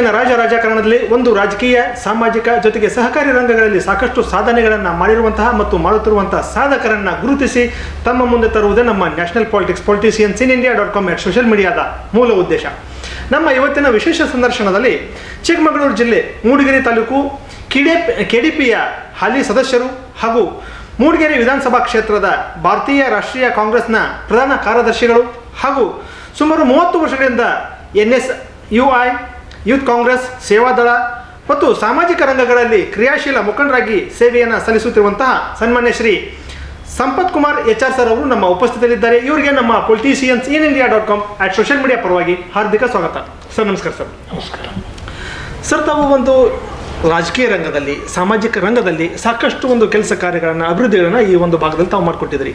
ಇಂದಿನ ರಾಜ ರಾಜಕಾರಣದಲ್ಲಿ ಒಂದು ರಾಜಕೀಯ, ಸಾಮಾಜಿಕ ಜೊತೆಗೆ ಸಹಕಾರಿ ರಂಗಗಳಲ್ಲಿ ಸಾಕಷ್ಟು ಸಾಧನೆಗಳನ್ನು ಮಾಡಿರುವಂತಹ ಮತ್ತು ಮಾಡುತ್ತಿರುವಂತಹ ಸಾಧಕರನ್ನ ಗುರುತಿಸಿ ತಮ್ಮ ಮುಂದೆ ತರುವುದೇ ನಮ್ಮ national politics politicians in India dot com at social ಮೀಡಿಯಾದ ಮೂಲ ಉದ್ದೇಶ. ನಮ್ಮ ಇವತ್ತಿನ ವಿಶೇಷ ಸಂದರ್ಶನದಲ್ಲಿ ಚಿಕ್ಕಮಗಳೂರು ಜಿಲ್ಲೆ ಮೂಡಿಗೆರೆ ತಾಲೂಕು ಕಿಡೆ ಕೆಡಿಪಿಯ ಹಾಲಿ ಸದಸ್ಯರು ಹಾಗೂ ಮೂಡಿಗೆರೆ ವಿಧಾನಸಭಾ ಕ್ಷೇತ್ರದ ಭಾರತೀಯ ರಾಷ್ಟ್ರೀಯ ಕಾಂಗ್ರೆಸ್ನ ಪ್ರಧಾನ ಕಾರ್ಯದರ್ಶಿಗಳು ಹಾಗೂ ಸುಮಾರು ಮೂವತ್ತು ವರ್ಷಗಳಿಂದ N S U I youth Congress Sevadal ಮತ್ತು ಸಾಮಾಜಿಕ ರಂಗಗಳಲ್ಲಿ ಕ್ರಿಯಾಶೀಲ ಮುಖಂಡರಾಗಿ ಸೇವೆಯನ್ನು ಸಲ್ಲಿಸುತ್ತಿರುವಂತಹ ಸನ್ಮಾನ್ಯ Shri Sampath Kumar H R sir ಅವರು ನಮ್ಮ ಉಪಸ್ಥಿತರಿದ್ದಾರೆ. ಇವರಿಗೆ ನಮ್ಮ politicians in India dot com at social media ಪರವಾಗಿ ಹಾರ್ದಿಕ ಸ್ವಾಗತ. ಸರ್ ನಮಸ್ಕಾರ ಸರ್. ನಮಸ್ಕಾರ. ಸರ್ ತಾವು ಒಂದು ರಾಜಕೀಯ ರಂಗದಲ್ಲಿ ಸಾಮಾಜಿಕ ರಂಗದಲ್ಲಿ ಸಾಕಷ್ಟು ಒಂದು ಕೆಲಸ ಕಾರ್ಯಗಳನ್ನು ಅಭಿವೃದ್ಧಿಗಳನ್ನು ಈ ಒಂದು ಭಾಗದಲ್ಲಿ ತಾವು ಮಾಡಿಕೊಟ್ಟಿದ್ರಿ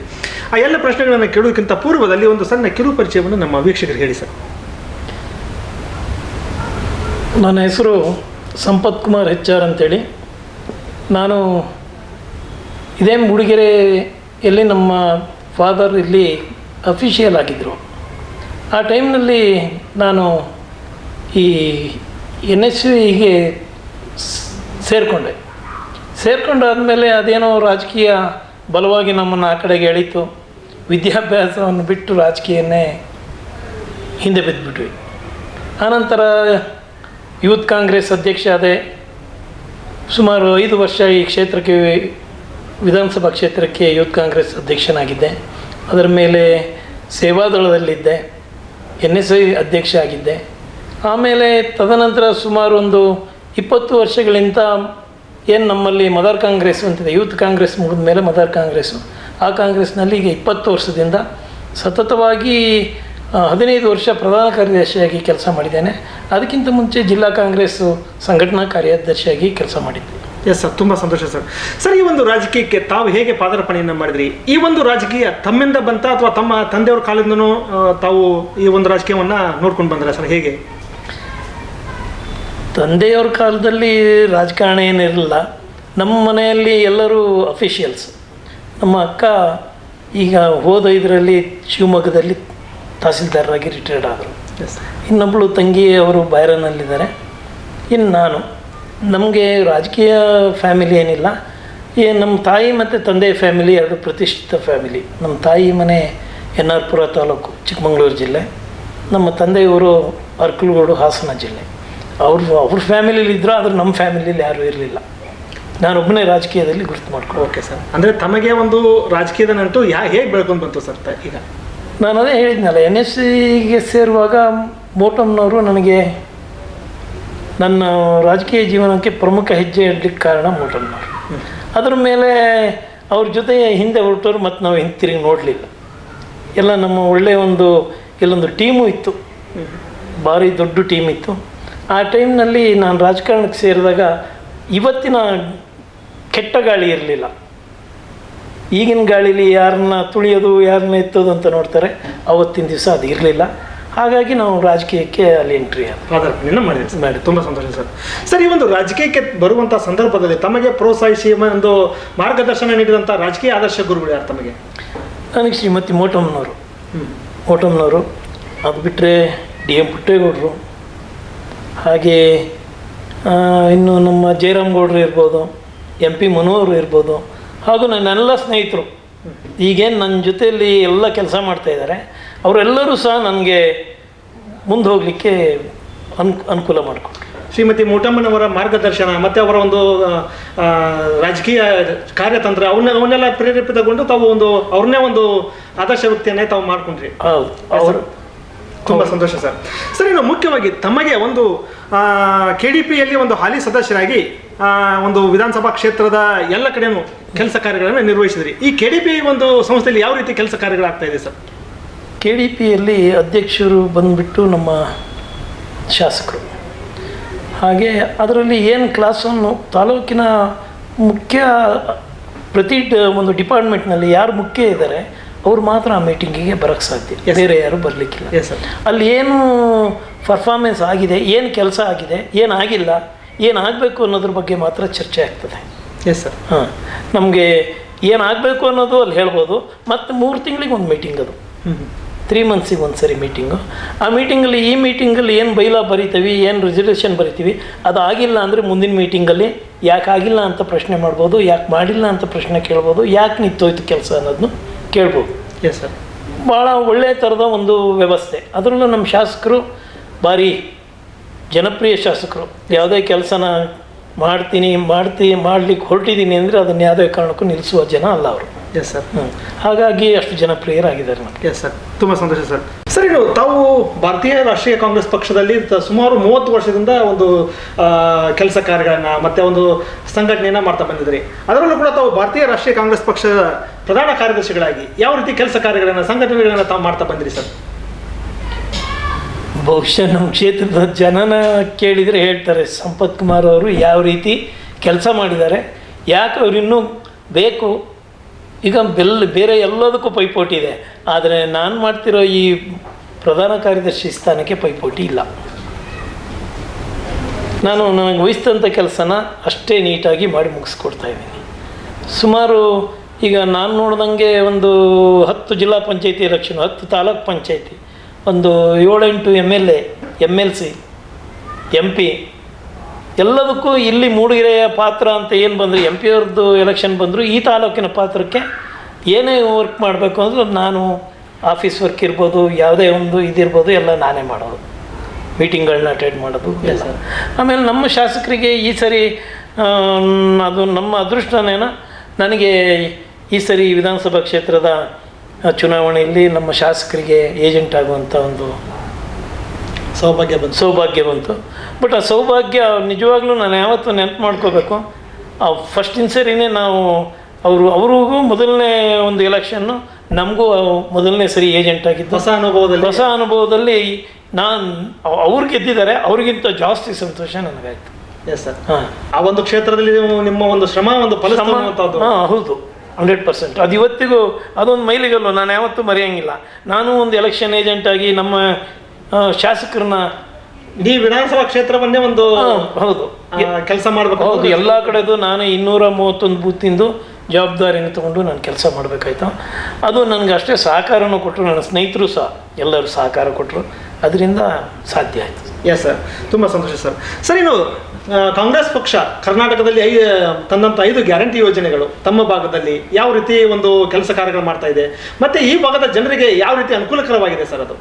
ಆ ಎಲ್ಲ ಪ್ರಶ್ನೆಗಳನ್ನು ಕೇಳೋದಕ್ಕಿಂತ ಪೂರ್ವದಲ್ಲಿ ಒಂದು ಸಣ್ಣ ಕಿರು ಪರಿಚಯವನ್ನು ನಮ್ಮ ವೀಕ್ಷಕರಿಗೆ ಹೇಳಿ ಸರ್. ನನ್ನ ಹೆಸರು ಸಂಪತ್ ಕುಮಾರ್ ಹೆಚ್ ಆರ್ ಅಂತೇಳಿ. ನಾನು ಇದೇ ಮೂಡಿಗೆರೆಯಲ್ಲಿ ನಮ್ಮ ಫಾದರ್ ಇಲ್ಲಿ ಅಫಿಷಿಯಲ್ ಆಗಿದ್ದರು ಆ ಟೈಮ್ನಲ್ಲಿ ನಾನು ಈ ಎನ್ ಎಸ್ ಯುಗೆ ಸೇರಿಕೊಂಡೆ. ಸೇರಿಕೊಂಡಾದಮೇಲೆ ಅದೇನೋ ರಾಜಕೀಯ ಬಲವಾಗಿ ನಮ್ಮನ್ನು ಆ ಕಡೆಗೆ ಎಳೀತು. ವಿದ್ಯಾಭ್ಯಾಸವನ್ನು ಬಿಟ್ಟು ರಾಜಕೀಯನ್ನೇ ಹಿಂದೆ ಬಿದ್ದುಬಿಟ್ವಿ ಆನಂತರ ಯೂತ್ ಕಾಂಗ್ರೆಸ್ ಅಧ್ಯಕ್ಷ ಆದೆ ಸುಮಾರು ಐದು ವರ್ಷ ಈ ಕ್ಷೇತ್ರಕ್ಕೆ, ವಿಧಾನಸಭಾ ಕ್ಷೇತ್ರಕ್ಕೆ ಯೂತ್ ಕಾಂಗ್ರೆಸ್ ಅಧ್ಯಕ್ಷನಾಗಿದ್ದೆ. ಅದರ ಮೇಲೆ ಸೇವಾದಳದಲ್ಲಿದ್ದೆ. ಎನ್ ಎಸ್ ಐ ಅಧ್ಯಕ್ಷ ಆಗಿದ್ದೆ. ಆಮೇಲೆ ತದನಂತರ ಸುಮಾರು ಒಂದು ಇಪ್ಪತ್ತು ವರ್ಷಗಳಿಂದ ಏನು ನಮ್ಮಲ್ಲಿ ಮದರ್ ಕಾಂಗ್ರೆಸ್ ಅಂತಿದೆ, ಯೂತ್ ಕಾಂಗ್ರೆಸ್ ಮುಗಿದ ಮೇಲೆ ಮದರ್ ಕಾಂಗ್ರೆಸ್ಸು ಆ ಕಾಂಗ್ರೆಸ್ನಲ್ಲಿ ಈಗ ಇಪ್ಪತ್ತು ವರ್ಷದಿಂದ ಸತತವಾಗಿ ಹದಿನೈದು ವರ್ಷ ಪ್ರಧಾನ ಕಾರ್ಯದರ್ಶಿಯಾಗಿ ಕೆಲಸ ಮಾಡಿದ್ದೇನೆ. ಅದಕ್ಕಿಂತ ಮುಂಚೆ ಜಿಲ್ಲಾ ಕಾಂಗ್ರೆಸ್ ಸಂಘಟನಾ ಕಾರ್ಯದರ್ಶಿಯಾಗಿ ಕೆಲಸ ಮಾಡಿದ್ದೆ. ಎಸ್ ಸರ್ ತುಂಬ ಸಂತೋಷ ಸರ್ ಸರ್ ಈ ಒಂದು ರಾಜಕೀಯಕ್ಕೆ ತಾವು ಹೇಗೆ ಪಾದಾರ್ಪಣೆಯನ್ನು ಮಾಡಿದ್ರಿ? ಈ ಒಂದು ರಾಜಕೀಯ ತಮ್ಮಿಂದ ಬಂತ ಅಥವಾ ತಮ್ಮ ತಂದೆಯವ್ರ ಕಾಲದಿಂದನೂ ತಾವು ಈ ಒಂದು ರಾಜಕೀಯವನ್ನು ನೋಡ್ಕೊಂಡು ಬಂದ್ರ ಸರ್ ಹೇಗೆ? ತಂದೆಯವ್ರ ಕಾಲದಲ್ಲಿ ರಾಜಕಾರಣ ಏನಿರಲಿಲ್ಲ. ನಮ್ಮ ಮನೆಯಲ್ಲಿ ಎಲ್ಲರೂ ಅಫಿಷಿಯಲ್ಸ್ ನಮ್ಮ ಅಕ್ಕ ಈಗ ಹೋದ ಇದರಲ್ಲಿ ಶಿವಮೊಗ್ಗದಲ್ಲಿ ತಹಸೀಲ್ದಾರರಾಗಿ ರಿಟೈರ್ಡ್ ಆದರು. ಇನ್ನೊಬ್ಬಳು ತಂಗಿ ಅವರು ಬೈರನಲ್ಲಿದ್ದಾರೆ ಇನ್ನು ನಾನು. ನಮಗೆ ರಾಜಕೀಯ ಫ್ಯಾಮಿಲಿ ಏನಿಲ್ಲ. ಏ ನಮ್ಮ ತಾಯಿ ಮತ್ತು ತಂದೆ ಫ್ಯಾಮಿಲಿ ಎರಡು ಪ್ರತಿಷ್ಠಿತ ಫ್ಯಾಮಿಲಿ ನಮ್ಮ ತಾಯಿ ಮನೆ ಎನ್ ಆರ್ ಪುರ ತಾಲೂಕು ಚಿಕ್ಕಮಗಳೂರು ಜಿಲ್ಲೆ. ನಮ್ಮ ತಂದೆಯವರು ಅರ್ಕಲ್ಗೋಡು ಹಾಸನ ಜಿಲ್ಲೆ. ಅವರು ಅವ್ರ ಫ್ಯಾಮಿಲಿಲಿ ಇದ್ದರು ಆದರೆ ನಮ್ಮ ಫ್ಯಾಮಿಲಿಯಲ್ಲಿ ಯಾರೂ ಇರಲಿಲ್ಲ. ನಾನೊಬ್ಬನೇ ರಾಜಕೀಯದಲ್ಲಿ ಗುರುತು ಮಾಡ್ಕೊ ಓಕೆ ಸರ್ ಅಂದರೆ ತಮಗೆ ಒಂದು ರಾಜಕೀಯದ ನಂಟು ಯಾ ಹೇಗೆ ಬೆಳ್ಕೊಂಡು ಬಂತು ಸರ್ ತ- ಈಗ? ನಾನು ಅದೇ ಹೇಳಿದ್ನಲ್ಲ ಎನ್ ಎಸ್ ಸಿಗೆ ಸೇರುವಾಗ ಮೋಟಮ್ನವರು ನನಗೆ ನನ್ನ ರಾಜಕೀಯ ಜೀವನಕ್ಕೆ ಪ್ರಮುಖ ಹೆಜ್ಜೆ ಇಡಲಿಕ್ಕೆ ಕಾರಣ ಮೋಟಮ್ನವರು. ಅದರ ಮೇಲೆ ಅವ್ರ ಜೊತೆ ಹಿಂದೆ ಹೊರಟವ್ರು ಮತ್ತು ನಾವು ಹಿಂತಿರುಗಿ ನೋಡಲಿಲ್ಲ. ಎಲ್ಲ ನಮ್ಮ ಒಳ್ಳೆಯ ಒಂದು, ಇಲ್ಲೊಂದು ಟೀಮು ಇತ್ತು. ಭಾರಿ ದೊಡ್ಡ ಟೀಮ್ ಇತ್ತು. ಆ ಟೈಮ್ನಲ್ಲಿ ನಾನು ರಾಜಕಾರಣಕ್ಕೆ ಸೇರಿದಾಗ ಇವತ್ತಿನ ಕೆಟ್ಟ ಗಾಳಿ ಇರಲಿಲ್ಲ. ಈಗಿನ ಗಾಳೀಲಿ ಯಾರನ್ನ ತುಳಿಯೋದು ಯಾರನ್ನ ಎತ್ತೋದು ಅಂತ ನೋಡ್ತಾರೆ ಅವತ್ತಿನ ದಿವಸ ಅದು ಇರಲಿಲ್ಲ. ಹಾಗಾಗಿ ನಾವು ರಾಜಕೀಯಕ್ಕೆ ಅಲ್ಲಿ ಎಂಟ್ರಿ ಪಾದಾರ್ಪಣೆಯನ್ನು ಮಾಡಿ. ತುಂಬ ಸಂತೋಷ ಸರ್. ಸರ್ ಈ ಒಂದು ರಾಜಕೀಯಕ್ಕೆ ಬರುವಂಥ ಸಂದರ್ಭದಲ್ಲಿ ತಮಗೆ ಪ್ರೋತ್ಸಾಹಿಸಿ ಒಂದು ಮಾರ್ಗದರ್ಶನ ನೀಡಿದಂಥ ರಾಜಕೀಯ ಆದರ್ಶ ಗುರುಗಳು ಯಾರು ತಮಗೆ? ನನಗೆ ಶ್ರೀಮತಿ ಮೋಟಮ್ಮನವರು. ಹ್ಞೂ ಮೋಟಮ್ನವರು ಅದು ಬಿಟ್ಟರೆ ಡಿ ಎಂ ಪುಟ್ಟೇಗೌಡರು ಹಾಗೆ ಇನ್ನು ನಮ್ಮ ಜಯರಾಮ್ ಗೌಡರು ಇರ್ಬೋದು ಎಂ ಪಿ ಮನೋಹರ್ ಇರ್ಬೋದು ಹಾಗೂ ನನ್ನೆಲ್ಲ ಸ್ನೇಹಿತರು. ಈಗೇನು ನನ್ನ ಜೊತೆಯಲ್ಲಿ ಎಲ್ಲ ಕೆಲಸ ಮಾಡ್ತಾಯಿದ್ದಾರೆ ಅವರೆಲ್ಲರೂ ಸಹ ನನಗೆ ಮುಂದೆ ಹೋಗಲಿಕ್ಕೆ ಅನ್ ಅನುಕೂಲ ಮಾಡಿಕೊಟ್ರು. ಶ್ರೀಮತಿ ಮೂಟಮ್ಮನವರ ಮಾರ್ಗದರ್ಶನ ಮತ್ತು ಅವರ ಒಂದು ರಾಜಕೀಯ ಕಾರ್ಯತಂತ್ರ ಅವನ್ನ ಅವನ್ನೆಲ್ಲ ಪ್ರೇರೇಪಿತಗೊಂಡು ತಾವು ಒಂದು ಅವ್ರನ್ನೇ ಒಂದು ಆದರ್ಶ ವ್ಯಕ್ತಿಯನ್ನೇ ತಾವು ಮಾಡ್ಕೊಂಡ್ರಿ. ಹೌದು. ಅವರು ತುಂಬ ಸಂತೋಷ ಸರ್ ಸರ್ ಇನ್ನು ಮುಖ್ಯವಾಗಿ ತಮಗೆ ಒಂದು ಕೆ ಡಿ ಪಿಯಲ್ಲಿ ಒಂದು ಹಾಲಿ ಸದಸ್ಯರಾಗಿ ಒಂದು ವಿಧಾನಸಭಾ ಕ್ಷೇತ್ರದ ಎಲ್ಲ ಕಡೆನೂ ಕೆಲಸ ಕಾರ್ಯಗಳನ್ನು ನಿರ್ವಹಿಸಿದ್ರಿ. ಈ ಕೆ ಡಿ ಪಿ ಒಂದು ಸಂಸ್ಥೆಯಲ್ಲಿ ಯಾವ ರೀತಿ ಕೆಲಸ ಕಾರ್ಯಗಳಾಗ್ತಾ ಇದೆ ಸರ್? ಕೆ ಡಿ ಪಿಯಲ್ಲಿ ಅಧ್ಯಕ್ಷರು ಬಂದುಬಿಟ್ಟು ನಮ್ಮ ಶಾಸಕರು. ಹಾಗೆ ಅದರಲ್ಲಿ ಏನು ಕ್ಲಾಸನ್ನು ತಾಲೂಕಿನ ಮುಖ್ಯ ಪ್ರತಿ ಒಂದು ಡಿಪಾರ್ಟ್ಮೆಂಟ್ನಲ್ಲಿ ಯಾರು ಮುಖ್ಯ ಇದ್ದಾರೆ ಅವ್ರು ಮಾತ್ರ ಆ ಮೀಟಿಂಗಿಗೆ ಬರೋಕ್ಕೆ ಸಾಧ್ಯ. ಬೇರೆ ಯಾರು ಬರಲಿಕ್ಕಿಲ್ಲ. ಅಲ್ಲಿ ಏನು ಪರ್ಫಾರ್ಮೆನ್ಸ್ ಆಗಿದೆ ಏನು ಕೆಲಸ ಆಗಿದೆ ಏನಾಗಿಲ್ಲ ಏನಾಗಬೇಕು ಏನು ಆಗಬೇಕು ಅನ್ನೋದ್ರ ಬಗ್ಗೆ ಮಾತ್ರ ಚರ್ಚೆ ಆಗ್ತದೆ. ಎಸ್ ಸರ್ ಹಾಂ. ನಮಗೆ ಏನಾಗಬೇಕು ಅನ್ನೋದು ಅಲ್ಲಿ ಹೇಳ್ಬೋದು. ಮತ್ತು ಮೂರು ತಿಂಗಳಿಗೆ ಒಂದು ಮೀಟಿಂಗ್ ಅದು. ಹ್ಞೂ ತ್ರೀ ಮಂತ್ಸಿಗೆ ಒಂದು ಸರಿ ಮೀಟಿಂಗು ಆ ಮೀಟಿಂಗಲ್ಲಿ ಈ ಮೀಟಿಂಗಲ್ಲಿ ಏನು ಬೈಲಾ ಬರಿತೀವಿ ಏನು ರೆಸಲ್ಯೂಷನ್ ಬರಿತೀವಿ ಅದು ಆಗಿಲ್ಲ ಅಂದರೆ ಮುಂದಿನ ಮೀಟಿಂಗಲ್ಲಿ ಯಾಕೆ ಆಗಿಲ್ಲ ಅಂತ ಪ್ರಶ್ನೆ ಮಾಡ್ಬೋದು ಯಾಕೆ ಮಾಡಿಲ್ಲ ಅಂತ ಪ್ರಶ್ನೆ ಕೇಳ್ಬೋದು ಯಾಕೆ ನಿಂತೋಯ್ತು ಕೆಲಸ ಅನ್ನೋದನ್ನು ಕೇಳ್ಬೋದು. ಎಸ್ ಸರ್ ಭಾಳ ಒಳ್ಳೆಯ ಥರದ ಒಂದು ವ್ಯವಸ್ಥೆ. ಅದರಲ್ಲೂ ನಮ್ಮ ಶಾಸಕರು ಭಾರಿ ಜನಪ್ರಿಯ ಶಾಸಕರು. ಯಾವುದೇ ಕೆಲಸನ ಮಾಡ್ತೀನಿ ಮಾಡ್ತೀನಿ ಮಾಡ್ಲಿಕ್ಕೆ ಹೊರಟಿದ್ದೀನಿ ಅಂದರೆ ಅದನ್ನು ಯಾವುದೇ ಕಾರಣಕ್ಕೂ ನಿಲ್ಲಿಸುವ ಜನ ಅಲ್ಲ ಅವರು. ಎಸ್ ಸರ್ ಹಾಗಾಗಿ ಅಷ್ಟು ಜನ ಪ್ರಿಯರಾಗಿದ್ದಾರೆ ನಮಗೆ. ಎಸ್ ಸರ್ ತುಂಬ ಸಂತೋಷ ಸರ್ ಸರ್ ಇದು ತಾವು ಭಾರತೀಯ ರಾಷ್ಟ್ರೀಯ ಕಾಂಗ್ರೆಸ್ ಪಕ್ಷದಲ್ಲಿ ಸುಮಾರು ಮೂವತ್ತು ವರ್ಷದಿಂದ ಒಂದು ಕೆಲಸ ಕಾರ್ಯಗಳನ್ನು ಮತ್ತು ಒಂದು ಸಂಘಟನೆಯನ್ನು ಮಾಡ್ತಾ ಬಂದಿದ್ರಿ ಅದರಲ್ಲೂ ಕೂಡ ತಾವು ಭಾರತೀಯ ರಾಷ್ಟ್ರೀಯ ಕಾಂಗ್ರೆಸ್ ಪಕ್ಷದ ಪ್ರಧಾನ ಕಾರ್ಯದರ್ಶಿಗಳಾಗಿ ಯಾವ ರೀತಿ ಕೆಲಸ ಕಾರ್ಯಗಳನ್ನು ಸಂಘಟನೆಗಳನ್ನು ತಾವು ಮಾಡ್ತಾ ಬಂದಿರಿ ಸರ್ ಬಹುಶಃ ನಮ್ಮ ಕ್ಷೇತ್ರದ ಜನನ ಕೇಳಿದರೆ ಹೇಳ್ತಾರೆ, ಸಂಪತ್ ಕುಮಾರ್ ಅವರು ಯಾವ ರೀತಿ ಕೆಲಸ ಮಾಡಿದ್ದಾರೆ. ಯಾಕೆ ಅವರು ಇನ್ನೂ ಬೇಕು? ಈಗ ಬೆಲ್, ಬೇರೆ ಎಲ್ಲದಕ್ಕೂ ಪೈಪೋಟಿ ಇದೆ. ಆದರೆ ನಾನು ಮಾಡ್ತಿರೋ ಈ ಪ್ರಧಾನ ಕಾರ್ಯದರ್ಶಿ ಸ್ಥಾನಕ್ಕೆ ಪೈಪೋಟಿ ಇಲ್ಲ. ನಾನು ನನಗೆ ವಹಿಸಿದಂಥ ಕೆಲಸನ ಅಷ್ಟೇ ನೀಟಾಗಿ ಮಾಡಿ ಮುಗಿಸ್ಕೊಡ್ತಾ ಇದ್ದೀನಿ. ಸುಮಾರು ಈಗ ನಾನು ನೋಡ್ದಂಗೆ ಒಂದು ಹತ್ತು ಜಿಲ್ಲಾ ಪಂಚಾಯತಿ ಎಲೆಕ್ಷನ್, ಹತ್ತು ತಾಲೂಕು ಪಂಚಾಯತಿ. ಒಂದು ಏಳೆಂಟು M L A M L C M P ಎಲ್ಲದಕ್ಕೂ ಇಲ್ಲಿ ಮೂಡಿಗೆರೆಯ ಪಾತ್ರ ಅಂತ ಏನು ಬಂದರು ಎಂ ಪಿ ಅವ್ರದ್ದು ಎಲೆಕ್ಷನ್ ಬಂದರು ಈ ತಾಲೂಕಿನ ಪಾತ್ರಕ್ಕೆ ಏನೇ ವರ್ಕ್ ಮಾಡಬೇಕು ಅಂದ್ರೆ ನಾನು ಆಫೀಸ್ ವರ್ಕ್ ಇರ್ಬೋದು ಯಾವುದೇ ಒಂದು ಇದಿರ್ಬೋದು ಎಲ್ಲ ನಾನೇ ಮಾಡೋದು. ಮೀಟಿಂಗ್ಗಳನ್ನ ಅಟೆಂಡ್ ಮಾಡೋದು ಎಲ್ಲ. ಆಮೇಲೆ ನಮ್ಮ ಶಾಸಕರಿಗೆ ಈ ಸರಿ ಅದು ನಮ್ಮ ಅದೃಷ್ಟನೇನ ನನಗೆ ಈ ಸರಿ ವಿಧಾನಸಭಾ ಕ್ಷೇತ್ರದ ಚುನಾವಣೆಯಲ್ಲಿ ನಮ್ಮ ಶಾಸಕರಿಗೆ ಏಜೆಂಟ್ ಆಗುವಂಥ ಒಂದು ಸೌಭಾಗ್ಯ ಬಂತು. ಸೌಭಾಗ್ಯ ಬಂತು. ಬಟ್ ಆ ಸೌಭಾಗ್ಯ ನಿಜವಾಗ್ಲೂ ನಾನು ಯಾವತ್ತೂ ನೆನಪು ಮಾಡ್ಕೋಬೇಕು. ಆ ಫಸ್ಟ್ ಸರಿನೇ ನಾವು ಅವರು ಅವ್ರಿಗೂ ಮೊದಲನೇ ಒಂದು ಎಲೆಕ್ಷನ್ನು ನಮಗೂ ಮೊದಲನೇ ಸರಿ ಏಜೆಂಟ್ ಆಗಿದ್ದು. ಹೊಸ ಅನುಭವದಲ್ಲಿ. ಹೊಸ ಅನುಭವದಲ್ಲಿ ನಾನು ಅವ್ರು ಗೆದ್ದಿದ್ದಾರೆ ಅವ್ರಿಗಿಂತ ಜಾಸ್ತಿ ಸಂತೋಷ ನನಗಾಯ್ತು. ಎಸ್ ಸರ್ ಹಾಂ. ಆ ಒಂದು ಕ್ಷೇತ್ರದಲ್ಲಿ ನಿಮ್ಮ ಒಂದು ಶ್ರಮ ಒಂದು ಫಲ ಹೌದು. Hundred percent. ಅದು ಇವತ್ತಿಗೂ ಅದೊಂದು ಮೈಲಿಗಲ್ಲು ನಾನು ಯಾವತ್ತೂ ಮರೆಯೋಂಗಿಲ್ಲ. ನಾನು ಒಂದು ಎಲೆಕ್ಷನ್ ಏಜೆಂಟ್ ಆಗಿ ನಮ್ಮ ಶಾಸಕರನ್ನ ಇಡೀ ವಿಧಾನಸಭಾ ಕ್ಷೇತ್ರವನ್ನೇ ಒಂದು ಹೌದು. ಕೆಲಸ ಮಾಡಬೇಕು ಹೌದು ಎಲ್ಲ ಕಡೆದು ನಾನು ಇನ್ನೂರ ಮೂವತ್ತೊಂದು ಬೂತಿಂದು ಜವಾಬ್ದಾರಿಯನ್ನು ತಗೊಂಡು ನಾನು ಕೆಲಸ ಮಾಡಬೇಕಾಯ್ತು. ಅದು ನನಗೆ ಅಷ್ಟೇ ಸಹಕಾರನೂ ಕೊಟ್ಟರು ನನ್ನ ಸ್ನೇಹಿತರು ಸಹ ಎಲ್ಲರೂ ಸಹಕಾರ ಕೊಟ್ಟರು. ಅದರಿಂದ ಸಾಧ್ಯ ಆಯಿತು. ಎಸ್ ಸರ್ ತುಂಬ ಸಂತೋಷ ಸರ್ ಸರ್ ಇನ್ನು ಕಾಂಗ್ರೆಸ್ ಪಕ್ಷ ಕರ್ನಾಟಕದಲ್ಲಿ ಐ ತಂದಂಥ ಐದು ಗ್ಯಾರಂಟಿ ಯೋಜನೆಗಳು ತಮ್ಮ ಭಾಗದಲ್ಲಿ ಯಾವ ರೀತಿ ಒಂದು ಕೆಲಸ ಕಾರ್ಯಗಳು ಮಾಡ್ತಾ ಇದೆ? ಮತ್ತು ಈ ಭಾಗದ ಜನರಿಗೆ ಯಾವ ರೀತಿ ಅನುಕೂಲಕರವಾಗಿದೆ ಸರ್ ಅದು?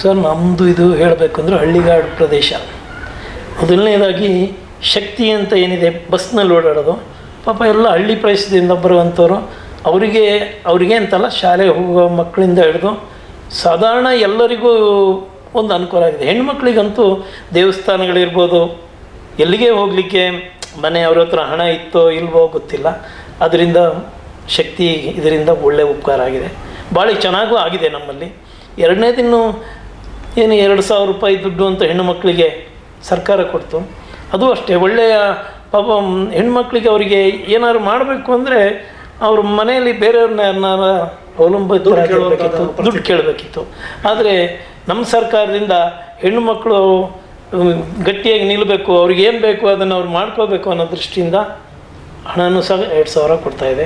ಸರ್ ನಮ್ಮದು ಇದು ಹೇಳಬೇಕು ಅಂದರೆ ಹಳ್ಳಿಗಾಡು ಪ್ರದೇಶ. ಮೊದಲನೇದಾಗಿ ಶಕ್ತಿ ಅಂತ ಏನಿದೆ, ಬಸ್ನಲ್ಲಿ ಓಡಾಡೋದು. ಪಾಪ ಎಲ್ಲ ಹಳ್ಳಿ ಪ್ರದೇಶದಿಂದ ಬರುವಂಥವ್ರು ಅವರಿಗೆ ಅವರಿಗೆ ಅಂತಲ್ಲ ಶಾಲೆಗೆ ಹೋಗೋ ಮಕ್ಕಳಿಂದ ಹಿಡಿದು ಸಾಧಾರಣ ಎಲ್ಲರಿಗೂ ಒಂದು ಅನುಕೂಲ ಆಗಿದೆ. ಹೆಣ್ಮಕ್ಳಿಗಂತೂ ದೇವಸ್ಥಾನಗಳಿರ್ಬೋದು ಎಲ್ಲಿಗೆ ಹೋಗಲಿಕ್ಕೆ? ಮನೆ ಅವ್ರ ಹತ್ರ ಹಣ ಇತ್ತೋ ಇಲ್ವೋ ಗೊತ್ತಿಲ್ಲ. ಅದರಿಂದ ಶಕ್ತಿ ಇದರಿಂದ ಒಳ್ಳೆಯ ಉಪಕಾರ ಆಗಿದೆ. ಭಾಳ ಚೆನ್ನಾಗೂ ಆಗಿದೆ ನಮ್ಮಲ್ಲಿ. ಎರಡನೇ ದಿನ ಏನು ಎರಡು ಸಾವಿರ ರೂಪಾಯಿ ದುಡ್ಡು ಅಂತ ಹೆಣ್ಣು ಮಕ್ಕಳಿಗೆ ಸರ್ಕಾರ ಕೊಡ್ತು. ಅದು ಅಷ್ಟೇ. ಒಳ್ಳೆಯ ಪಾಪ ಹೆಣ್ಮಕ್ಳಿಗೆ ಅವರಿಗೆ ಏನಾದ್ರು ಮಾಡಬೇಕು ಅಂದರೆ ಅವ್ರ ಮನೆಯಲ್ಲಿ ಬೇರೆಯವ್ರನ್ನ ಅವಲಂಬಿತರಾಗಿರ್ಬೇಕಿತ್ತು, ದುಡ್ಡು ಕೇಳಬೇಕಿತ್ತು. ಆದರೆ ನಮ್ಮ ಸರ್ಕಾರದಿಂದ ಹೆಣ್ಣು ಮಕ್ಕಳು ಗಟ್ಟಿಯಾಗಿ ನಿಲ್ಲಬೇಕು ಅವ್ರಿಗೆ ಏನು ಬೇಕು ಅದನ್ನು ಅವ್ರು ಮಾಡ್ಕೋಬೇಕು ಅನ್ನೋ ದೃಷ್ಟಿಯಿಂದ ಹಣನು ಸಹ ಎರಡು ಸಾವಿರ ಕೊಡ್ತಾ ಇದೆ.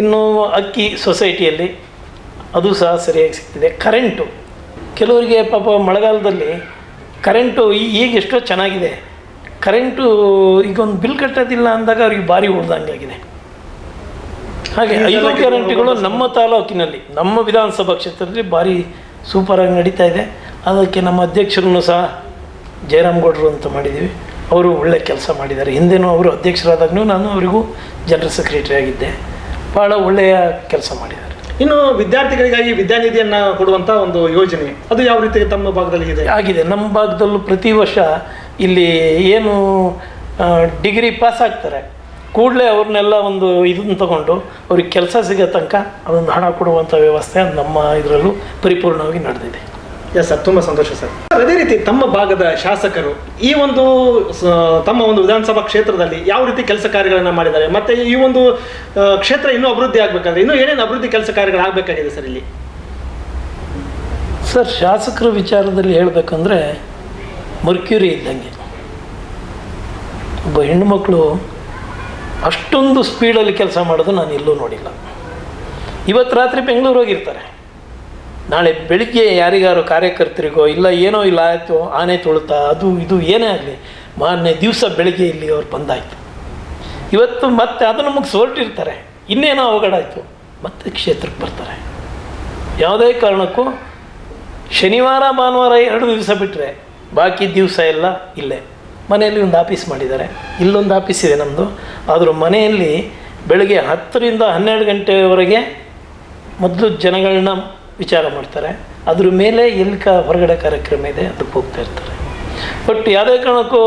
ಇನ್ನು ಅಕ್ಕಿ ಸೊಸೈಟಿಯಲ್ಲಿ ಅದು ಸಹ ಸರಿಯಾಗಿ ಸಿಗ್ತಿದೆ. ಕರೆಂಟು ಕೆಲವರಿಗೆ ಪಾಪ ಮಳೆಗಾಲದಲ್ಲಿ ಕರೆಂಟು ಈಗ ಎಷ್ಟೋ ಚೆನ್ನಾಗಿದೆ. ಕರೆಂಟು ಈಗ ಒಂದು ಬಿಲ್ ಕಟ್ಟೋದಿಲ್ಲ ಅಂದಾಗ ಅವ್ರಿಗೆ ಭಾರಿ ಆಗಿದೆ. ಹಾಗೆ ಐದು ಗ್ಯಾರಂಟಿಗಳು ನಮ್ಮ ತಾಲೂಕಿನಲ್ಲಿ ನಮ್ಮ ವಿಧಾನಸಭಾ ಕ್ಷೇತ್ರದಲ್ಲಿ ಭಾರಿ ಸೂಪರಾಗಿ ನಡೀತಾ ಇದೆ. ಅದಕ್ಕೆ ನಮ್ಮ ಅಧ್ಯಕ್ಷರನ್ನು ಸಹ ಜಯರಾಮ್ ಗೌಡರು ಅಂತ ಮಾಡಿದ್ದೀವಿ. ಅವರು ಒಳ್ಳೆ ಕೆಲಸ ಮಾಡಿದ್ದಾರೆ. ಹಿಂದೆನೂ ಅವರು ಅಧ್ಯಕ್ಷರಾದಾಗೂ ನಾನು ಅವರಿಗೂ ಜನರಲ್ ಸೆಕ್ರೆಟರಿ ಆಗಿದ್ದೆ. ಭಾಳ ಒಳ್ಳೆಯ ಕೆಲಸ ಮಾಡಿದ್ದಾರೆ. ಇನ್ನು ವಿದ್ಯಾರ್ಥಿಗಳಿಗಾಗಿ ವಿದ್ಯಾನಿಧಿಯನ್ನು ಕೊಡುವಂಥ ಒಂದು ಯೋಜನೆ ಅದು ಯಾವ ರೀತಿ ತಮ್ಮ ಭಾಗದಲ್ಲಿ ಇದೆ? ಆಗಿದೆ. ನಮ್ಮ ಭಾಗದಲ್ಲೂ ಪ್ರತಿ ವರ್ಷ ಇಲ್ಲಿ ಏನು ಡಿಗ್ರಿ ಪಾಸ್ ಆಗ್ತಾರೆ. ಕೂಡಲೇ ಅವ್ರನ್ನೆಲ್ಲ ಒಂದು ಇದನ್ನು ತಗೊಂಡು ಅವ್ರಿಗೆ ಕೆಲಸ ಸಿಗೋ ತನಕ ಅದೊಂದು ಹಣ ಕೊಡುವಂಥ ವ್ಯವಸ್ಥೆ ನಮ್ಮ ಇದರಲ್ಲೂ ಪರಿಪೂರ್ಣವಾಗಿ ನಡೆದಿದೆ. ಎಸ್ ಸರ್ ತುಂಬ ಸಂತೋಷ ಸರ್. ಅದೇ ರೀತಿ ತಮ್ಮ ಭಾಗದ ಶಾಸಕರು ಈ ಒಂದು ತಮ್ಮ ಒಂದು ವಿಧಾನಸಭಾ ಕ್ಷೇತ್ರದಲ್ಲಿ ಯಾವ ರೀತಿ ಕೆಲಸ ಕಾರ್ಯಗಳನ್ನು ಮಾಡಿದ್ದಾರೆ? ಮತ್ತೆ ಈ ಒಂದು ಕ್ಷೇತ್ರ ಇನ್ನೂ ಅಭಿವೃದ್ಧಿ ಆಗಬೇಕಾದ್ರೆ, ಇನ್ನೂ ಏನೇನು ಅಭಿವೃದ್ಧಿ ಕೆಲಸ ಕಾರ್ಯಗಳು ಕಾರ್ಯಗಳಾಗಬೇಕಾಗಿದೆ ಸರ್ ಇಲ್ಲಿ? ಸರ್, ಶಾಸಕರ ವಿಚಾರದಲ್ಲಿ ಹೇಳಬೇಕಂದ್ರೆ ಮರ್ಕ್ಯೂರಿ ಇದ್ದಂಗೆ. ಒಬ್ಬ ಹೆಣ್ಣುಮಕ್ಕಳು ಅಷ್ಟೊಂದು ಸ್ಪೀಡಲ್ಲಿ ಕೆಲಸ ಮಾಡೋದು ನಾನು ಎಲ್ಲೂ ನೋಡಿಲ್ಲ. ಇವತ್ತು ರಾತ್ರಿ ಬೆಂಗಳೂರು ಹೋಗಿರ್ತಾರೆ. ನಾಳೆ ಬೆಳಿಗ್ಗೆ ಯಾರಿಗಾರು ಕಾರ್ಯಕರ್ತರಿಗೋ, ಇಲ್ಲ ಏನೋ ಇಲ್ಲ ಆಯಿತು, ಆನೆ ತುಳಿತಾ, ಅದು ಇದು ಏನೇ ಆಗಲಿ, ಮಾರನೇ ದಿವಸ ಬೆಳಿಗ್ಗೆ ಇಲ್ಲಿ ಅವ್ರು ಬಂದಾಯಿತು. ಇವತ್ತು ಮತ್ತೆ ಅದನ್ನು ನಮಗೆ ಸೋರ್ಟಿರ್ತಾರೆ ಇನ್ನೇನೋ ಅವಘಡ ಆಯಿತು ಮತ್ತೆ ಕ್ಷೇತ್ರಕ್ಕೆ ಬರ್ತಾರೆ. ಯಾವುದೇ ಕಾರಣಕ್ಕೂ ಶನಿವಾರ, ಭಾನುವಾರ ಎರಡು ದಿವಸ ಬಿಟ್ಟರೆ ಬಾಕಿ ದಿವಸ ಎಲ್ಲ ಇಲ್ಲೇ. ಮನೆಯಲ್ಲಿ ಒಂದು ಆಫೀಸ್ ಮಾಡಿದ್ದಾರೆ. ಇಲ್ಲೊಂದು ಆಫೀಸ್ ಇದೆ ನಮ್ಮದು ಆದರೂ ಮನೆಯಲ್ಲಿ ಬೆಳಗ್ಗೆ ಹತ್ತರಿಂದ ಹನ್ನೆರಡು ಗಂಟೆವರೆಗೆ ಮೊದಲು ಜನಗಳನ್ನ ವಿಚಾರ ಮಾಡ್ತಾರೆ. ಅದ್ರ ಮೇಲೆ ಎಲ್ಲಿ ಕ ಹೊರಗಡೆ ಕಾರ್ಯಕ್ರಮ ಇದೆ ಅದಕ್ಕೆ ಹೋಗ್ತಾ ಇರ್ತಾರೆ. ಬಟ್ ಯಾವುದೇ ಕಾರಣಕ್ಕೂ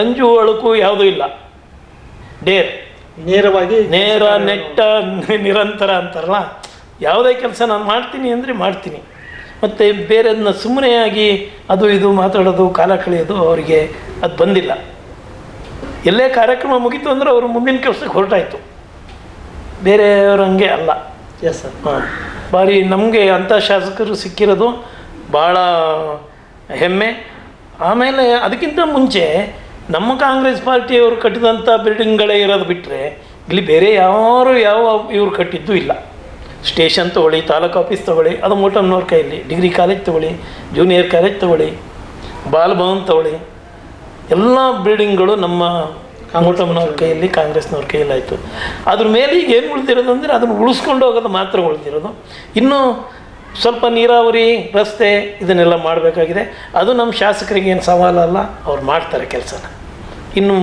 ಅಂಜು ಅಳುಕು ಯಾವುದೂ ಇಲ್ಲ. ಡೇರ್. ನೇರವಾಗಿ ನೇರ ನೆಟ್ಟ ನಿರಂತರ ಅಂತಾರಲ್ಲ ಯಾವುದೇ ಕೆಲಸ ನಾನು ಮಾಡ್ತೀನಿ ಅಂದರೆ ಮಾಡ್ತೀನಿ. ಮತ್ತು ಬೇರೆದನ್ನ ಸುಮ್ಮನೆಯಾಗಿ ಅದು ಇದು ಮಾತಾಡೋದು ಕಾಲ ಕಳೆಯೋದು ಅವರಿಗೆ ಅದು ಬಂದಿಲ್ಲ. ಎಲ್ಲೇ ಕಾರ್ಯಕ್ರಮ ಮುಗೀತು ಅಂದರೆ ಅವರು ಮುಂದಿನ ಕೆಲಸಕ್ಕೆ ಹೊರಟಾಯಿತು. ಬೇರೆಯವ್ರ ಹಂಗೆ ಅಲ್ಲ. ಎಸ್ ಸರ್ ಹಾಂ. ಭಾರಿ ನಮಗೆ ಅಂಥ ಶಾಸಕರು ಸಿಕ್ಕಿರೋದು ಭಾಳ ಹೆಮ್ಮೆ. ಆಮೇಲೆ ಅದಕ್ಕಿಂತ ಮುಂಚೆ ನಮ್ಮ ಕಾಂಗ್ರೆಸ್ ಪಾರ್ಟಿಯವರು ಕಟ್ಟಿದಂಥ ಬಿಲ್ಡಿಂಗ್ಗಳೇ ಇರೋದು ಬಿಟ್ಟರೆ ಇಲ್ಲಿ ಬೇರೆ ಯಾರು ಯಾವ ಇವರು ಕಟ್ಟಿದ್ದು ಇಲ್ಲ. ಸ್ಟೇಷನ್ ತೊಗೊಳ್ಳಿ, ತಾಲೂಕು ಆಫೀಸ್ ತೊಗೊಳ್ಳಿ, ಅದು ಮೋಟಮ್ನವ್ರ ಕೈಯಲ್ಲಿ. ಡಿಗ್ರಿ ಕಾಲೇಜ್ ತೊಗೊಳ್ಳಿ, ಜೂನಿಯರ್ ಕಾಲೇಜ್ ತೊಗೊಳ್ಳಿ, ಬಾಲಭವನ್ ತೊಗೊಳ್ಳಿ, ಎಲ್ಲ ಬಿಲ್ಡಿಂಗ್ಗಳು ನಮ್ಮ ಮೋಟಮ್ನವ್ರ ಕೈಯಲ್ಲಿ, ಕಾಂಗ್ರೆಸ್ನವ್ರ ಕೈಯಲ್ಲಿ ಆಯಿತು. ಅದ್ರ ಮೇಲೆ ಈಗ ಏನು ಉಳಿದಿರೋದು ಅಂದರೆ ಅದನ್ನು ಉಳಿಸ್ಕೊಂಡು ಹೋಗೋದು ಮಾತ್ರ ಉಳಿದಿರೋದು. ಇನ್ನೂ ಸ್ವಲ್ಪ ನೀರಾವರಿ, ರಸ್ತೆ ಇದನ್ನೆಲ್ಲ ಮಾಡಬೇಕಾಗಿದೆ. ಅದು ನಮ್ಮ ಶಾಸಕರಿಗೆ ಏನು ಸವಾಲಲ್ಲ ಅವ್ರು ಮಾಡ್ತಾರೆ ಕೆಲಸನ. ಇನ್ನು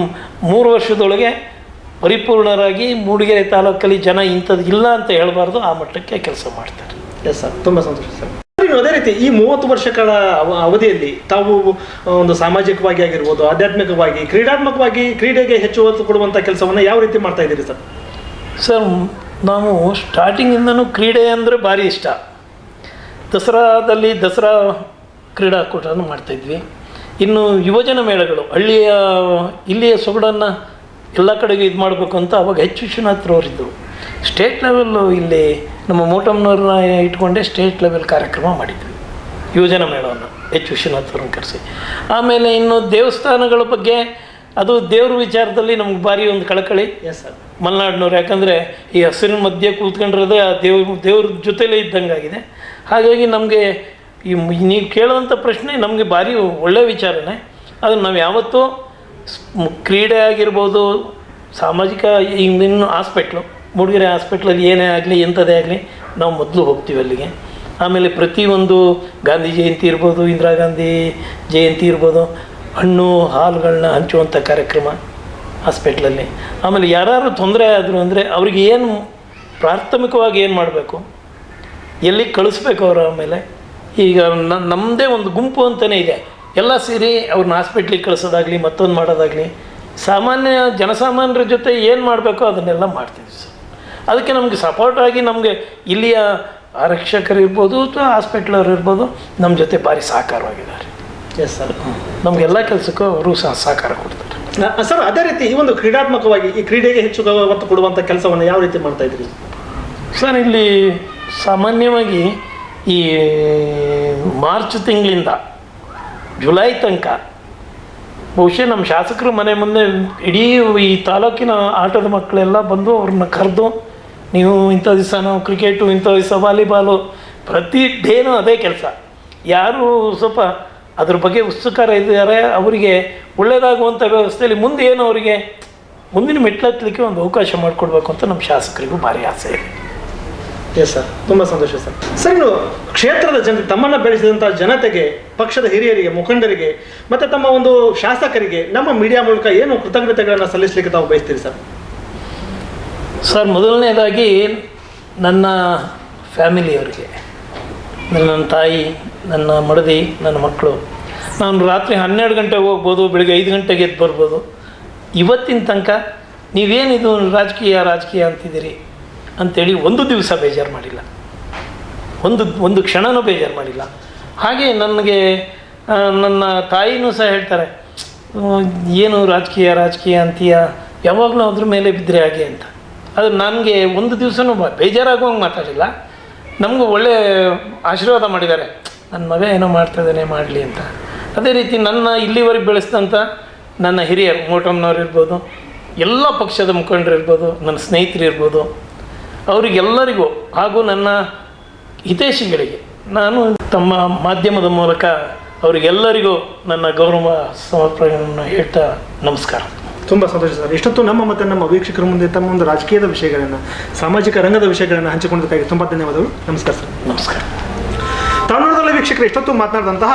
ಮೂರು ವರ್ಷದೊಳಗೆ ಪರಿಪೂರ್ಣರಾಗಿ ಮೂಡಿಗೆರೆ ತಾಲೂಕಲ್ಲಿ ಜನ ಇಂಥದ್ದು ಇಲ್ಲ ಅಂತ ಹೇಳಬಾರ್ದು, ಆ ಮಟ್ಟಕ್ಕೆ ಕೆಲಸ ಮಾಡ್ತಾರೆ. ಎಸ್ ಸರ್ ತುಂಬ ಸಂತೋಷ ಸರ್ ರೀತಿ ಈ ಮೂವತ್ತು ವರ್ಷಗಳ ಅವ- ಅವಧಿಯಲ್ಲಿ ತಾವು ಒಂದು ಸಾಮಾಜಿಕವಾಗಿ ಆಗಿರ್ಬೋದು, ಆಧ್ಯಾತ್ಮಿಕವಾಗಿ, ಕ್ರೀಡಾತ್ಮಕವಾಗಿ ಕ್ರೀಡೆಗೆ ಹೆಚ್ಚು ಒತ್ತು ಕೊಡುವಂಥ ಕೆಲಸವನ್ನು ಯಾವ ರೀತಿ ಮಾಡ್ತಾ ಇದ್ದೀರಿ ಸರ್? ಸರ್, ನಾವು ಸ್ಟಾರ್ಟಿಂಗಿಂದನೂ ಕ್ರೀಡೆ ಅಂದರೆ ಭಾರಿ ಇಷ್ಟ. ದಸರಾದಲ್ಲಿ ದಸರಾ ಕ್ರೀಡಾಕೂಟವನ್ನು ಮಾಡ್ತಾಯಿದ್ವಿ ಇನ್ನು ಯುವಜನ ಮೇಳಗಳು, ಹಳ್ಳಿಯ, ಇಲ್ಲಿಯ ಸೊಗಡನ್ನು ಎಲ್ಲ ಕಡೆಗೂ ಇದು ಮಾಡಬೇಕು ಅಂತ ಅವಾಗ ಹೆಚ್ಚು ವಿಶ್ವನಾಥ್ರವರಿದ್ದರು ಸ್ಟೇಟ್ ಲೆವೆಲ್ಲು ಇಲ್ಲಿ ನಮ್ಮ ಮೋಟಮ್ನವ್ರನ್ನ ಇಟ್ಕೊಂಡೇ ಸ್ಟೇಟ್ ಲೆವೆಲ್ ಕಾರ್ಯಕ್ರಮ ಮಾಡಿದ್ವಿ ಯುವಜನ ಮೇಳವನ್ನು ಎಚ್ ವಿಶ್ವನಾಥವ್ರನ್ನ ಕರೆಸಿ. ಆಮೇಲೆ ಇನ್ನು ದೇವಸ್ಥಾನಗಳ ಬಗ್ಗೆ ಅದು ದೇವ್ರ ವಿಚಾರದಲ್ಲಿ ನಮ್ಗೆ ಭಾರಿ ಒಂದು ಕಳಕಳಿ. ಎಸ್ ಸರ್ ಮಲೆನಾಡಿನವ್ರು ಯಾಕಂದರೆ ಈ ಹಸಿರಿನ ಮಧ್ಯೆ ಕೂತ್ಕೊಂಡಿರೋದೇ ಆ ದೇವ್ರ ದೇವ್ರ ಜೊತೆಲೇ ಇದ್ದಂಗಾಗಿದೆ ಹಾಗಾಗಿ ನಮಗೆ ಈ ನೀವು ಕೇಳೋವಂಥ ಪ್ರಶ್ನೆ ನಮಗೆ ಭಾರಿ ಒಳ್ಳೆಯ ವಿಚಾರನೇ. ಅದನ್ನು ನಾವು ಯಾವತ್ತೂ ಕ್ರೀಡೆ ಆಗಿರ್ಬೋದು ಸಾಮಾಜಿಕ ಇನ್ನು ಹಾಸ್ಪಿಟ್ಲು ಮೂಡಿಗೆರೆ ಹಾಸ್ಪಿಟ್ಲಲ್ಲಿ ಏನೇ ಆಗಲಿ ಎಂಥದೇ ಆಗಲಿ ನಾವು ಮೊದಲು ಹೋಗ್ತೀವಿ ಅಲ್ಲಿಗೆ. ಆಮೇಲೆ ಪ್ರತಿಯೊಂದು ಗಾಂಧಿ ಜಯಂತಿ ಇರ್ಬೋದು, ಇಂದಿರಾ ಗಾಂಧಿ ಜಯಂತಿ ಇರ್ಬೋದು, ಹಣ್ಣು ಹಾಲುಗಳನ್ನ ಹಂಚುವಂಥ ಕಾರ್ಯಕ್ರಮ ಹಾಸ್ಪಿಟ್ಲಲ್ಲಿ. ಆಮೇಲೆ ಯಾರು ತೊಂದರೆ ಆದರು ಅಂದರೆ ಅವ್ರಿಗೆ ಏನು ಪ್ರಾಥಮಿಕವಾಗಿ ಏನು ಮಾಡಬೇಕು? ಎಲ್ಲಿ ಕಳಿಸ್ಬೇಕು ಅವರ ಆಮೇಲೆ ಈಗ ನಮ್ಮದೇ ಒಂದು ಗುಂಪು ಅಂತಲೇ ಇದೆ. ಎಲ್ಲ ಸೇರಿ ಅವ್ರನ್ನ ಹಾಸ್ಪಿಟ್ಲಿಗೆ ಕಳಿಸೋದಾಗಲಿ, ಮತ್ತೊಂದು ಮಾಡೋದಾಗಲಿ, ಸಾಮಾನ್ಯ ಜನಸಾಮಾನ್ಯರ ಜೊತೆ ಏನು ಮಾಡಬೇಕೋ ಅದನ್ನೆಲ್ಲ ಮಾಡ್ತೀವಿ ಸರ್. ಅದಕ್ಕೆ ನಮಗೆ ಸಪೋರ್ಟಾಗಿ ನಮಗೆ ಇಲ್ಲಿಯ ಆರಕ್ಷಕರು ಇರ್ಬೋದು ಅಥವಾ ಹಾಸ್ಪಿಟ್ಲವ್ರು ಇರ್ಬೋದು ನಮ್ಮ ಜೊತೆ ಭಾರಿ ಸಹಕಾರವಾಗಿದ್ದಾರೆ. ಎಸ್ ಸರ್ ನಮಗೆಲ್ಲ ಕೆಲಸಕ್ಕೂ ಅವರು ಸಹ ಸಹಕಾರ ಕೊಡ್ತಾರೆ. ಸರ್ ಅದೇ ರೀತಿ ಈ ಒಂದು ಕ್ರೀಡಾತ್ಮಕವಾಗಿ ಈ ಕ್ರೀಡೆಗೆ ಹೆಚ್ಚು ಒತ್ತು ಕೊಡುವಂಥ ಕೆಲಸವನ್ನು ಯಾವ ರೀತಿ ಮಾಡ್ತಾ ಇದ್ರಿ ಸರ್ ಇಲ್ಲಿ ಸಾಮಾನ್ಯವಾಗಿ ಈ ಮಾರ್ಚ್ ತಿಂಗಳಿಂದ ಜುಲೈ ತನಕ ಬಹುಶಃ ನಮ್ಮ ಶಾಸಕರು ಮನೆ ಮುಂದೆ ಇಡೀ ಈ ತಾಲೂಕಿನ ಆಟದ ಮಕ್ಕಳೆಲ್ಲ ಬಂದು ಅವ್ರನ್ನ ಕರೆದು ನೀವು ಇಂಥ ದಿವಸ ನಾವು ಕ್ರಿಕೆಟು ಇಂಥ ದಿವಸ ವಾಲಿಬಾಲು ಪ್ರತಿ ಡೇನೂ ಅದೇ ಕೆಲಸ. ಯಾರು ಸ್ವಲ್ಪ ಅದ್ರ ಬಗ್ಗೆ ಉತ್ಸುಕರ ಇದ್ದಾರೆ, ಅವರಿಗೆ ಒಳ್ಳೆಯದಾಗುವಂಥ ವ್ಯವಸ್ಥೆಯಲ್ಲಿ ಮುಂದೆ ಏನು ಅವರಿಗೆ ಮುಂದಿನ ಮೆಟ್ಲತ್ತಲಿಕ್ಕೆ ಒಂದು ಅವಕಾಶ ಮಾಡಿಕೊಡ್ಬೇಕು ಅಂತ ನಮ್ಮ ಶಾಸಕರಿಗೂ ಭಾರಿ ಆಸೆ ಇದೆ. ಎಸ್ ಸರ್ ತುಂಬ ಸಂತೋಷ ಸರ್ ಸರ್ ಇನ್ನು ಕ್ಷೇತ್ರದ ಜನ, ತಮ್ಮನ್ನು ಬೆಳೆಸಿದಂಥ ಜನತೆಗೆ, ಪಕ್ಷದ ಹಿರಿಯರಿಗೆ, ಮುಖಂಡರಿಗೆ, ಮತ್ತು ತಮ್ಮ ಒಂದು ಶಾಸಕರಿಗೆ, ನಮ್ಮ ಮೀಡಿಯಾ ಮೂಲಕ ಏನು ಕೃತಜ್ಞತೆಗಳನ್ನು ಸಲ್ಲಿಸಲಿಕ್ಕೆ ತಾವು ಬಯಸ್ತೀರಿ ಸರ್ ಸರ್, ಮೊದಲನೇದಾಗಿ ನನ್ನ ಫ್ಯಾಮಿಲಿಯವರಿಗೆ, ನನ್ನ ತಾಯಿ, ನನ್ನ ಮಡದಿ, ನನ್ನ ಮಕ್ಕಳು. ನಾನು ರಾತ್ರಿ ಹನ್ನೆರಡು ಗಂಟೆಗೆ ಹೋಗ್ಬೋದು, ಬೆಳಗ್ಗೆ ಐದು ಗಂಟೆಗೆ ಎದ್ದು ಬರ್ಬೋದು. ಇವತ್ತಿನ ತನಕ ನೀವೇನಿದು ರಾಜಕೀಯ ರಾಜಕೀಯ ಅಂತಿದ್ದೀರಿ ಅಂಥೇಳಿ ಒಂದು ದಿವಸ ಬೇಜಾರು ಮಾಡಿಲ್ಲ. ಒಂದು ಒಂದು ಕ್ಷಣನೂ ಬೇಜಾರು ಮಾಡಿಲ್ಲ. ಹಾಗೆ ನನಗೆ ನನ್ನ ತಾಯಿನೂ ಸಹ ಹೇಳ್ತಾರೆ ಏನು ರಾಜಕೀಯ ರಾಜಕೀಯ ಅಂತೀಯ? ಯಾವಾಗಲೂ ಅದ್ರ ಮೇಲೆ ಬಿದ್ದರೆ ಹಾಗೆ ಅಂತ. ಅದು ನನಗೆ ಒಂದು ದಿವಸನೂ ಬೇಜಾರಾಗುವಂಗೆ ಮಾತಾಡಿಲ್ಲ. ನಮಗೂ ಒಳ್ಳೆ ಆಶೀರ್ವಾದ ಮಾಡಿದ್ದಾರೆ. ನನ್ನ ಮಗ ಏನೋ ಮಾಡ್ತಾಯಿದ್ದಾನೆ ಮಾಡಲಿ ಅಂತ. ಅದೇ ರೀತಿ ನನ್ನ ಇಲ್ಲಿವರೆಗೆ ಬೆಳೆಸಿದಂಥ ನನ್ನ ಹಿರಿಯರು, ಮೋಟಮ್ನವ್ರು ಇರ್ಬೋದು, ಎಲ್ಲ ಪಕ್ಷದ ಮುಖಂಡರು ಇರ್ಬೋದು, ನನ್ನ ಸ್ನೇಹಿತರು ಇರ್ಬೋದು, ಅವರಿಗೆಲ್ಲರಿಗೂ ಹಾಗೂ ನನ್ನ ಹಿತೇಶಿಗಳಿಗೆ ನಾನು ತಮ್ಮ ಮಾಧ್ಯಮದ ಮೂಲಕ ಅವರಿಗೆಲ್ಲರಿಗೂ ನನ್ನ ಗೌರವ ಸಮರ್ಪಣೆಯನ್ನು ಹೇಳ್ತಾ ನಮಸ್ಕಾರ. ತುಂಬ ಸಂತೋಷ ಸರ್ ಇಷ್ಟೊತ್ತು ನಮ್ಮ ಮತ್ತು ನಮ್ಮ ವೀಕ್ಷಕರ ಮುಂದೆ ತಮ್ಮ ಒಂದು ರಾಜಕೀಯದ ವಿಷಯಗಳನ್ನು ಸಾಮಾಜಿಕ ರಂಗದ ವಿಷಯಗಳನ್ನು ಹಂಚಿಕೊಂಡಿದ್ದಕ್ಕಾಗಿ ತುಂಬ ಧನ್ಯವಾದಗಳು. ನಮಸ್ಕಾರ ಸರ್. ನಮಸ್ಕಾರ. ತಾಮ್ರದಲ್ಲಿ ವೀಕ್ಷಕರು ಇಷ್ಟೊತ್ತು ಮಾತನಾಡಿದಂತಹ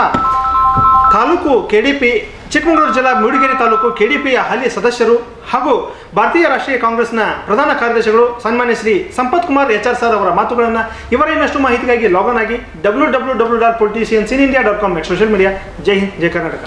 taluk K D P Chikkamagaluru ಜಿಲ್ಲಾ ಮೂಡಿಗೆರೆ ತಾಲೂಕು ಕೆ ಡಿ ಪಿಯ ಹಾಲಿ ಸದಸ್ಯರು ಹಾಗೂ ಭಾರತೀಯ ರಾಷ್ಟ್ರೀಯ ಕಾಂಗ್ರೆಸ್ನ ಪ್ರಧಾನ ಕಾರ್ಯದರ್ಶಿಗಳು ಸನ್ಮಾನ್ಯ Shri Sampath Kumar H R sir ಅವರ ಮಾತುಗಳನ್ನು ಇವರೇನಷ್ಟು ಮಾಹಿತಿಗಾಗಿ ಲಾಗನ್ ಆಗಿ W W W dot politicians in India dot com social media ಜೈ ಹಿಂದ್ ಜೈ ಕರ್ನಾಟಕ.